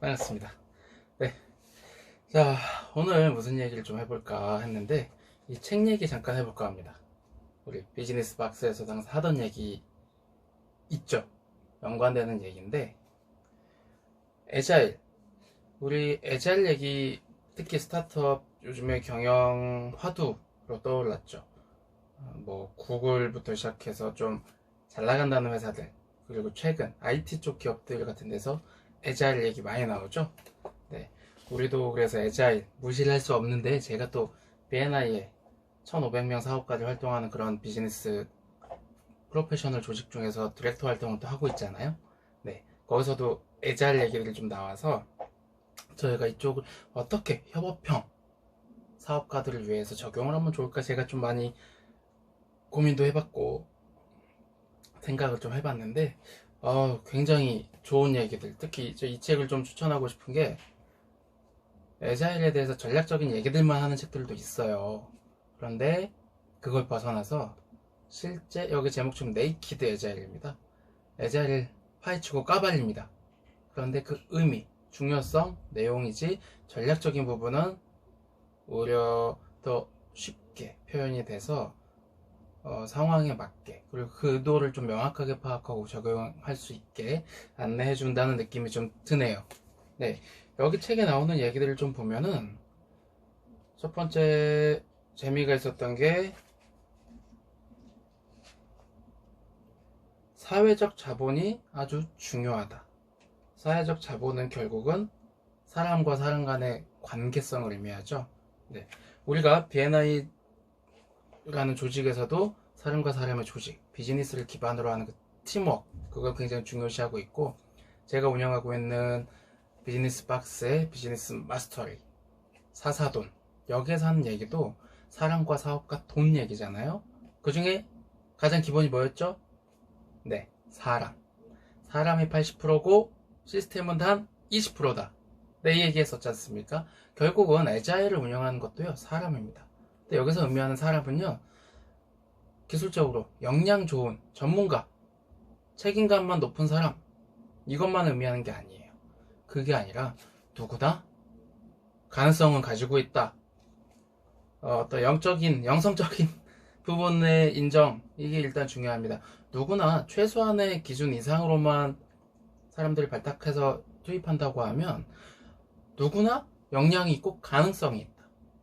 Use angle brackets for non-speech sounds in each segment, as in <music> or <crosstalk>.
반갑습니다. 네. 자, 오늘 무슨 얘기를 좀 해볼까 했는데, 이 책 얘기 잠깐 해볼까 합니다. 우리 비즈니스 박스에서 항상 하던 얘기 있죠? 연관되는 얘기인데, 에자일. 우리 에자일 얘기, 특히 스타트업 요즘에 경영 화두로 떠올랐죠. 어, 뭐, 구글부터 시작해서 좀 잘 나간다는 회사들, 그리고 최근 IT 쪽 기업들 같은 데서 에자일 얘기 많이 나오죠? 네. 우리도 그래서 에자일 무시를 할수 없는데 제가 또 BNI에 1500명 사업가들 활동하는 그런 비즈니스 프로페셔널 조직 중에서 디렉터 활동을 또 하고 있잖아요. 네. 거기서도 에자일 얘기들이 좀 나와서 저희가 이쪽을 어떻게 협업형 사업가들을 위해서 적용을 하면 좋을까 제가 좀 많이 고민도 해봤고 생각을 좀 해봤는데 어, 굉장히 좋은 얘기들. 특히 저이 책을 좀 추천하고 싶은 게 에자일에 대해서 전략적인 얘기들만 하는 책들도 있어요. 그런데 그걸 벗어나서 실제 여기 제목처럼 네이키드 에자일입니다. 에자일을 파헤치고 까발립니다. 그런데 그 의미, 중요성, 내용이지 전략적인 부분은 오히려 더 쉽게 표현이 돼서 어, 상황에 맞게 그리고 그 의도를 좀 명확하게 파악하고 적용할 수 있게 안내해 준다는 느낌이 좀 드네요. 네, 여기 책에 나오는 얘기들을 좀 보면은 첫 번째 재미가 있었던 게 사회적 자본이 아주 중요하다. 사회적 자본은 결국은 사람과 사람 간의 관계성을 의미하죠. 네. 우리가 BNI 라는 조직에서도 사람과 사람의 조직, 비즈니스를 기반으로 하는 그 팀워크, 그걸 굉장히 중요시하고 있고, 제가 운영하고 있는 비즈니스 박스의 비즈니스 마스터리, 사사돈, 여기에서 하는 얘기도 사람과 사업과 돈 얘기잖아요. 그 중에 가장 기본이 뭐였죠? 네, 사람. 사람이 80%고 시스템은 단 20%다. 내 얘기했었지 않습니까? 결국은 에자일을 운영하는 것도요, 사람입니다. 여기서 의미하는 사람은요, 기술적으로 역량 좋은 전문가, 책임감만 높은 사람, 이것만 의미하는 게 아니에요. 그게 아니라, 누구다? 가능성은 가지고 있다. 어, 또 영적인, 영성적인 <laughs> 부분의 인정, 이게 일단 중요합니다. 누구나 최소한의 기준 이상으로만 사람들이 발탁해서 투입한다고 하면, 누구나 역량이 있고 가능성이 있다.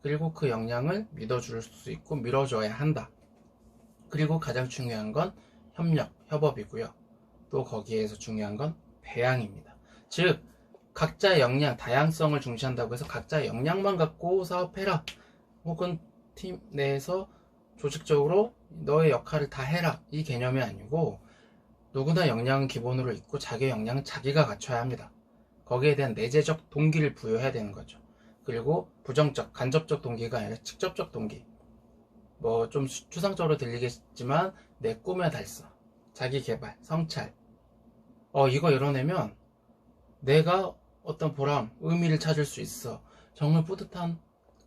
그리고 그 역량을 믿어줄 수 있고 밀어줘야 한다. 그리고 가장 중요한 건 협력, 협업이고요. 또 거기에서 중요한 건 배양입니다. 즉, 각자의 역량, 다양성을 중시한다고 해서 각자의 역량만 갖고 사업해라. 혹은 팀 내에서 조직적으로 너의 역할을 다 해라. 이 개념이 아니고 누구나 역량은 기본으로 있고 자기 역량은 자기가 갖춰야 합니다. 거기에 대한 내재적 동기를 부여해야 되는 거죠. 그리고 부정적, 간접적 동기가 아니라 직접적 동기. 뭐 좀 추상적으로 들리겠지만 내 꿈의 달성, 자기 개발, 성찰. 어 이거 이뤄내면 내가 어떤 보람, 의미를 찾을 수 있어. 정말 뿌듯한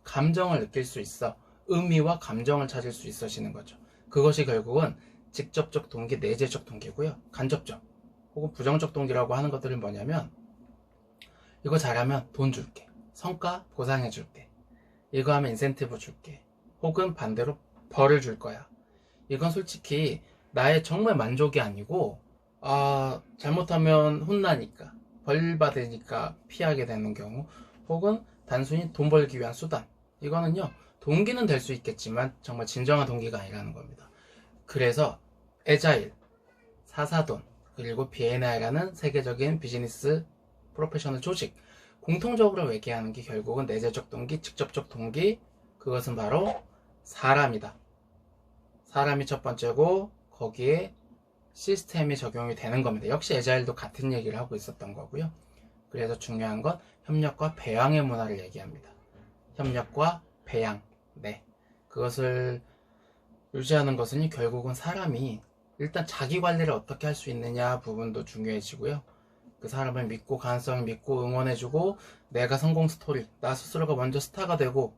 감정을 느낄 수 있어. 의미와 감정을 찾을 수 있어지는 거죠. 그것이 결국은 직접적 동기, 내재적 동기고요. 간접적 혹은 부정적 동기라고 하는 것들은 뭐냐면 이거 잘하면 돈 줄게. 성과 보상해 줄게. 이거 하면 인센티브 줄게. 혹은 반대로 벌을 줄 거야. 이건 솔직히 나의 정말 만족이 아니고, 아, 잘못하면 혼나니까, 벌 받으니까 피하게 되는 경우, 혹은 단순히 돈 벌기 위한 수단. 이거는요, 동기는 될 수 있겠지만, 정말 진정한 동기가 아니라는 겁니다. 그래서, 에자일, 사사돈, 그리고 BNI라는 세계적인 비즈니스 프로페셔널 조직, 공통적으로 얘기하는 게 결국은 내재적 동기, 직접적 동기, 그것은 바로 사람이다. 사람이 첫 번째고 거기에 시스템이 적용이 되는 겁니다. 역시 에자일도 같은 얘기를 하고 있었던 거고요. 그래서 중요한 건 협력과 배양의 문화를 얘기합니다. 협력과 배양. 네. 그것을 유지하는 것은 결국은 사람이 일단 자기 관리를 어떻게 할 수 있느냐 부분도 중요해지고요. 그 사람을 믿고 가능성을 믿고 응원해주고 내가 성공 스토리 나 스스로가 먼저 스타가 되고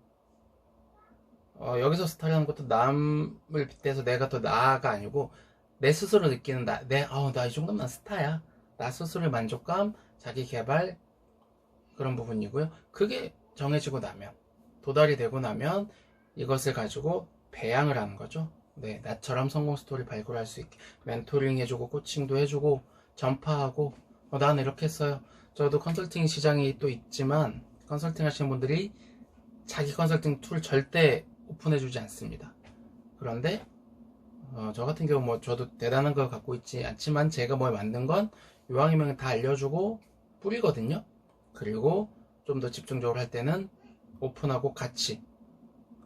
어, 여기서 스타라는 것도 남을 빗대서 내가 더 나아가 아니고 내 스스로 느끼는 나, 내, 어, 나 이 정도면 스타야. 나 스스로의 만족감, 자기 개발, 그런 부분이고요. 그게 정해지고 나면 도달이 되고 나면 이것을 가지고 배양을 하는 거죠. 네, 나처럼 성공 스토리 발굴할 수 있게 멘토링 해주고 코칭도 해주고 전파하고 어, 나는 이렇게 했어요. 저도 컨설팅 시장이 또 있지만 컨설팅 하시는 분들이 자기 컨설팅 툴 절대 오픈해주지 않습니다. 그런데 어, 저 같은 경우 뭐 저도 대단한 걸 갖고 있지 않지만 제가 뭘 만든 건 이왕이면 다 알려주고 뿌리거든요. 그리고 좀 더 집중적으로 할 때는 오픈하고 같이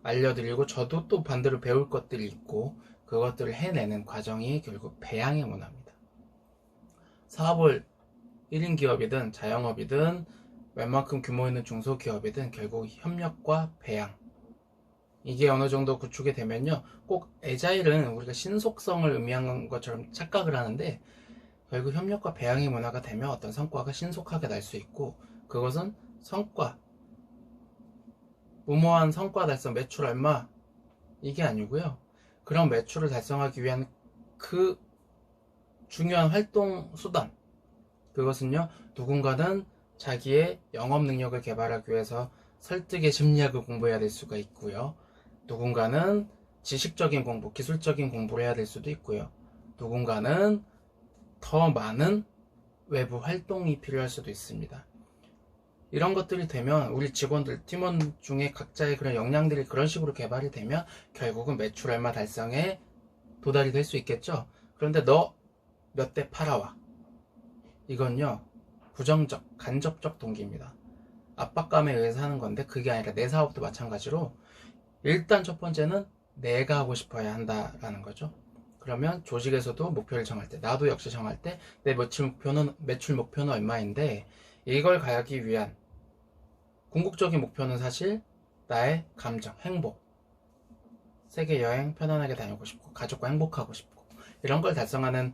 알려드리고 저도 또 반대로 배울 것들이 있고 그것들을 해내는 과정이 결국 배양의 문화입니다. 사업을 1인 기업이든 자영업이든 웬만큼 규모 있는 중소기업이든 결국 협력과 배양. 이게 어느 정도 구축이 되면요 꼭 에자일은 우리가 신속성을 의미하는 것처럼 착각을 하는데 결국 협력과 배양의 문화가 되면 어떤 성과가 신속하게 날 수 있고 그것은 성과 무모한 성과 달성 매출 얼마 이게 아니고요. 그런 매출을 달성하기 위한 그 중요한 활동 수단 그것은요 누군가는 자기의 영업 능력을 개발하기 위해서 설득의 심리학을 공부해야 될 수가 있고요. 누군가는 지식적인 공부, 기술적인 공부를 해야 될 수도 있고요. 누군가는 더 많은 외부 활동이 필요할 수도 있습니다. 이런 것들이 되면 우리 직원들 팀원 중에 각자의 그런 역량들이 그런 식으로 개발이 되면 결국은 매출 얼마 달성에 도달이 될 수 있겠죠? 그런데 너 몇 대 팔아와 이건요 부정적 간접적 동기입니다. 압박감에 의해서 하는 건데 그게 아니라 내 사업도 마찬가지로 일단 첫 번째는 내가 하고 싶어야 한다라는 거죠. 그러면 조직에서도 목표를 정할 때 나도 역시 정할 때 내 매출 목표는 매출 목표는 얼마인데 이걸 가기 위한 궁극적인 목표는 사실 나의 감정, 행복. 세계 여행 편안하게 다니고 싶고 가족과 행복하고 싶고 이런 걸 달성하는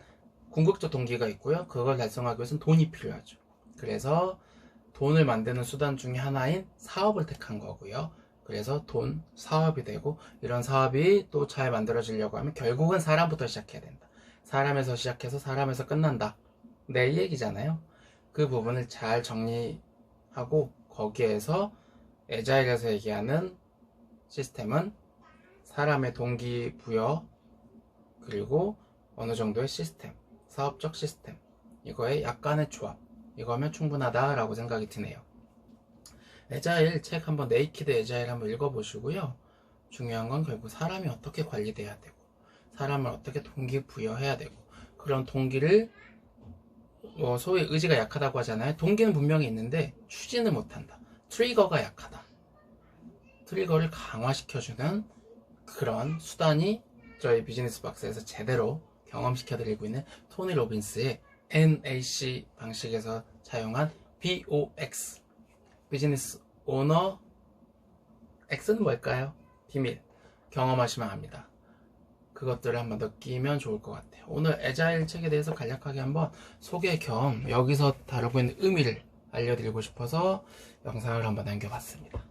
궁극적 동기가 있고요. 그걸 달성하기 위해서는 돈이 필요하죠. 그래서 돈을 만드는 수단 중에 하나인 사업을 택한 거고요. 그래서 돈, 사업이 되고 이런 사업이 또 잘 만들어지려고 하면 결국은 사람부터 시작해야 된다. 사람에서 시작해서 사람에서 끝난다. 내 얘기잖아요. 그 부분을 잘 정리하고 거기에서 에자일에서 얘기하는 시스템은 사람의 동기 부여 그리고 어느 정도의 시스템 사업적 시스템. 이거의 약간의 조합. 이거면 충분하다라고 생각이 드네요. 에자일 책 한번 네이키드 에자일 한번 읽어보시고요. 중요한 건 결국 사람이 어떻게 관리돼야 되고 사람을 어떻게 동기부여해야 되고 그런 동기를 뭐 소위 의지가 약하다고 하잖아요. 동기는 분명히 있는데 추진을 못한다. 트리거가 약하다. 트리거를 강화시켜주는 그런 수단이 저희 비즈니스 박스에서 제대로 경험시켜드리고 있는 토니 로빈스의 NAC 방식에서 사용한 BOX 비즈니스 오너 X는 뭘까요? 비밀 경험하시면 합니다. 그것들을 한번 느끼면 좋을 것 같아요. 오늘 에자일 책에 대해서 간략하게 한번 소개 겸 여기서 다루고 있는 의미를 알려드리고 싶어서 영상을 한번 남겨봤습니다.